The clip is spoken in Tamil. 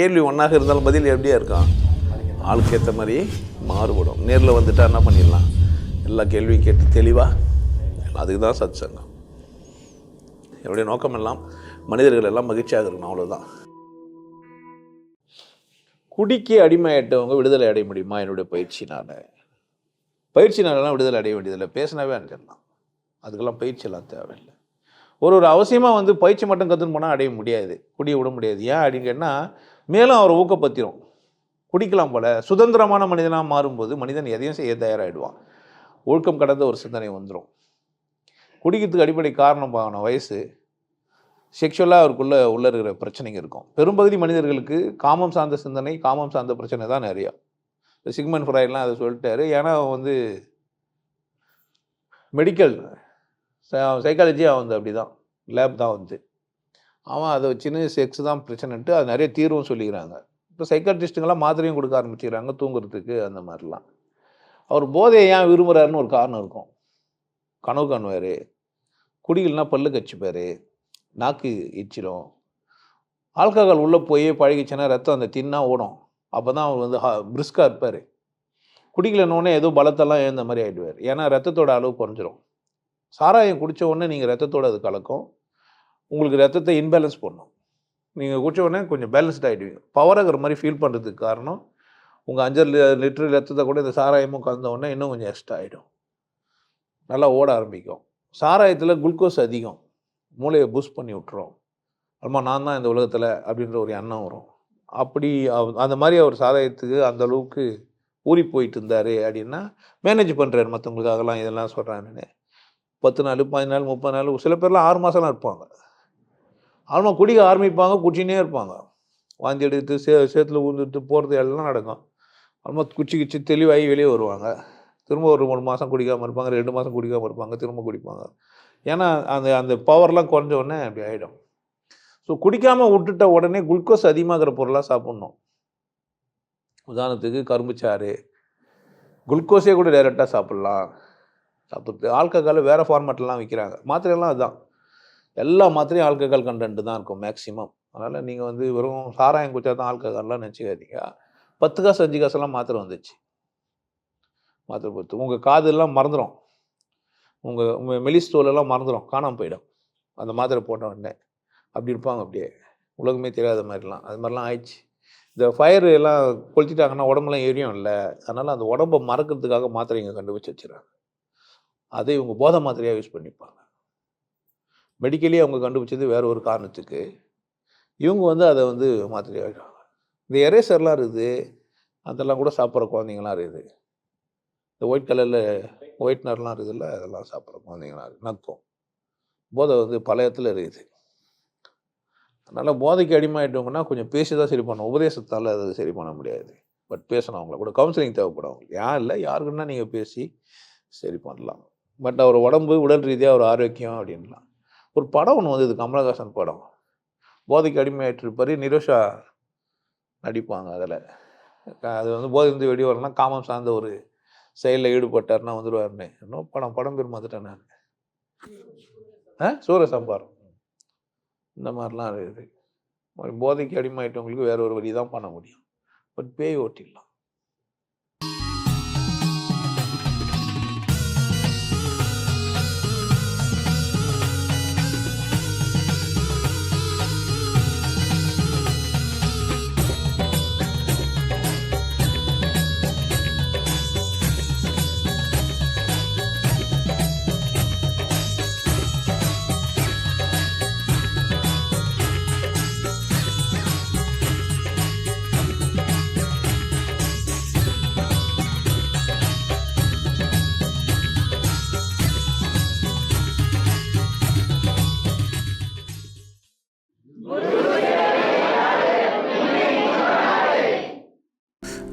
கேள்வி ஒன்றாக இருந்தாலும் பதில் எப்படியா இருக்கும்? ஆளுக்கு ஏற்ற மாதிரி மாறுபடும். நேரில் வந்துட்டால் என்ன பண்ணிடலாம்? எல்லா கேள்வியும் கேட்டு தெளிவாக அதுக்கு தான் சத் சங்கம் என்னுடைய நோக்கம் எல்லாம் மனிதர்கள் எல்லாம் மகிழ்ச்சியாக இருக்கணும் அவ்வளோதான் குடிக்கு அடிமையாயிட்டவங்க விடுதலை அடைய முடியுமா? என்னுடைய பயிற்சினால் பயிற்சினாலலாம் விடுதலை அடைய வேண்டியதில்லை. பேசினாவே அனுப்பிடலாம் அதுக்கெல்லாம் பயிற்சியெல்லாம் தேவையில்லை. ஒரு ஒரு அவசியமாக வந்து பயிற்சி மட்டும் கற்றுன்னு போனால் அடைய முடியாது. குடியை விட முடியாது. ஏன் அப்படின்னு கேட்டால் மேலும் அவரை ஊக்கப்படுத்திடும் குடிக்கலாம் போல. சுதந்திரமான மனிதனாக மாறும்போது மனிதன் எதையும் செய்ய தயாராகிடுவான் ஒழுக்கம் கடந்த ஒரு சிந்தனை வந்துடும் குடிக்கிறதுக்கு அடிப்படை காரணம் ஆன வயசு செக்ஷுவலாக அவருக்குள்ளே உள்ள இருக்கிற பிரச்சனைங்க இருக்கும். பெரும்பகுதி மனிதர்களுக்கு காமம் சார்ந்த சிந்தனை காமம் சார்ந்த பிரச்சனை தான் நிறையா. சிக்மன் ஃப்ராய்ட்லாம் அதை சொல்லிட்டாரு. ஏன்னா அவன் வந்து மெடிக்கல் சைக்காலஜி அவன் வந்து அப்படி தான் லேப் தான் வந்து. அவன் அதை வச்சுன்னு செக்ஸ் தான் பிரச்சனைன்ட்டு அது நிறைய தீர்வும் சொல்லிக்கிறாங்க. இப்போ சைக்காட்ரிஸ்ட்டுங்களாம் மாத்திரையும் கொடுக்க ஆரம்பிச்சிக்கிறாங்க தூங்குறதுக்கு அந்த மாதிரிலாம். அவர் போதையை ஏன் விரும்புகிறாருன்னு ஒரு காரணம் இருக்கும். கனவு காணுவார். குடிகள்னா பல்லு கச்சிப்பார் நாக்கு எச்சிடும் ஆல்கஹால் உள்ளே போய் பழகிச்சுன்னா ரத்தம் அந்த தின்னா ஓடும். அப்போ தான் அவர் வந்து பிரிஸ்காக இருப்பார். குடிக்கலன்னொடனே ஏதோ பலத்தெல்லாம் எழுந்த மாதிரி ஆகிடுவார் ஏன்னா ரத்தத்தோட அளவு குறைஞ்சிரும். சாராயம் குடித்த உடனே நீங்கள் ரத்தத்தோட அது கலக்கும். உங்களுக்கு ரத்தத்தை இன்பேலன்ஸ் பண்ணும் நீங்கள் குடிச்ச உடனே கொஞ்சம் பேலன்ஸ்ட் ஆகிடுவீங்க பவராகிற மாதிரி ஃபீல் பண்ணுறதுக்கு காரணம் உங்கள் அஞ்சல் லிட்டர் ரத்தத்தை கூட இந்த சாராயமும் கலந்த உடனே இன்னும் கொஞ்சம் எக்ஸ்ட்ரா ஆகிடும் நல்லா ஓட ஆரம்பிக்கும். சாராயத்தில் குளுக்கோஸ் அதிகம். மூளையை பூஸ்ட் பண்ணி விட்டுரும். அம்மா நான் தான் இந்த உலகத்தில் அப்படின்ற ஒரு எண்ணம் வரும். அப்படி அந்த மாதிரி அவர் சாராயத்துக்கு அந்த அளவுக்கு ஊறி போயிட்டு இருந்தார் அப்படின்னா மேனேஜ் பண்ணுறாரு மற்றவங்களுக்காகலாம் இதெல்லாம் சொல்கிறாங்கன்னு பத்து நாள் பதினாலு முப்பது நாள் சில பேர்லாம் ஆறு மாதம்லாம் இருப்பாங்க. ஆனால் குடிக்க ஆரம்பிப்பாங்க குச்சினே இருப்பாங்க. வாந்தி எடுத்து சே சேத்துல ஊந்துட்டு போகிறது எல்லாம் நடக்கும். ஆல்மா குச்சி குச்சி தெளிவாகி வெளியே வருவாங்க. திரும்ப ஒரு மூணு மாதம் குடிக்காமல் இருப்பாங்க ரெண்டு மாதம் குடிக்காமல் இருப்பாங்க திரும்ப குடிப்பாங்க. ஏன்னா அந்த அந்த பவர்லாம் குறைஞ்ச உடனே அப்படி ஆகிடும் ஸோ குடிக்காமல் விட்டுட்ட உடனே குளுக்கோஸ் அதிகமாகிற பொருளாக சாப்பிட்ணும். உதாரணத்துக்கு கரும்புச்சாறு குளுக்கோஸே கூட டைரெக்டாக சாப்பிட்லாம். சாப்பிட்டு ஆல்கஹால் வேறு ஃபார்மேட்லாம் விற்கிறாங்க மாத்திரையெல்லாம் அதுதான். எல்லா மாத்திரையும் ஆல்கஹால் கண்டென்ட் தான் இருக்கும் மேக்ஸிமம் அதனால் நீங்கள் வந்து வெறும் சாராயம் குடிச்சா தான் ஆல்கஹால்லாம் நினச்சிக்காதீங்க. பத்து காசு அஞ்சு காசெல்லாம் மாத்திரை வந்துச்சு. மாத்திரை பொறுத்து உங்கள் காதெல்லாம் மறந்துடும் உங்கள் உங்கள் மெலிஸ்டோலெல்லாம் மறந்துடும் காணாமல் போயிடும். அந்த மாத்திரை போட்ட உடனே. அப்படி இருப்பாங்க அப்படியே. உலகமே தெரியாத மாதிரிலாம். அது மாதிரிலாம் ஆயிடுச்சு. இந்த ஃபயர் எல்லாம் கொளுத்திட்டாங்கன்னா உடம்புலாம் எரியும் இல்லை அதனால் அந்த உடம்பை மறக்கிறதுக்காக மாத்திரை இங்கே கண்டுபிடிச்சி வச்சுறாங்க அதை இவங்க போதை மாத்திரையாக யூஸ் பண்ணிப்பாங்க. மெடிக்கலி அவங்க கண்டுபிடிச்சது வேற ஒரு காரணத்துக்கு. இவங்க வந்து அதை வந்து மாத்திரை வைக்கிறாங்க இந்த எரேசர்லாம் இருக்குது. அதெல்லாம் கூட சாப்பிட்ற குழந்தைங்களாம் இருக்குது. இந்த ஒயிட் கலரில் ஒயிட்னர்லாம் இருக்குதுல்ல அதெல்லாம் சாப்பிட்ற குழந்தைங்களாம் இருக்குது. நக்கும் போதை வந்து பழையத்தில் இடத்துல இருக்குது. அதனால் போதைக்கு அடிமையாயிட்டவங்கன்னா கொஞ்சம் பேசி தான் சரி பண்ணணும். உபதேசத்தால் அதை சரி பண்ண முடியாது. பட் பேசணும் அவங்கள கூட. கவுன்சிலிங் தேவைப்படும் அவங்களுக்கு. யார் இல்லை? யாருக்குன்னா நீங்கள் பேசி சரி பண்ணலாம். பட் அவர் உடம்பு உடல் ரீதியாக ஒரு ஆரோக்கியம் அப்படின்லாம். ஒரு படம் ஒன்று வந்தது கமலஹாசன் படம். போதைக்கு அடிமையாயிட்டிருப்பாரு நிரோஷா நடிப்பாங்க அதில். அது வந்து போதை வந்து வெடி வரலாம் காமம் சார்ந்த ஒரு செயலில் ஈடுபட்டார்னா வந்துடுவார்னு இன்னும் படம் படம் பேர் மாற்றிட்டேன் நான். ஆ? சூரசம்பாரம் இந்த மாதிரிலாம் இருக்குது போதைக்கு அடிமையாயிட்டவங்களுக்கு வேற ஒரு வழி தான் பண்ண முடியும். பட் பேய் ஓட்டிடலாம்.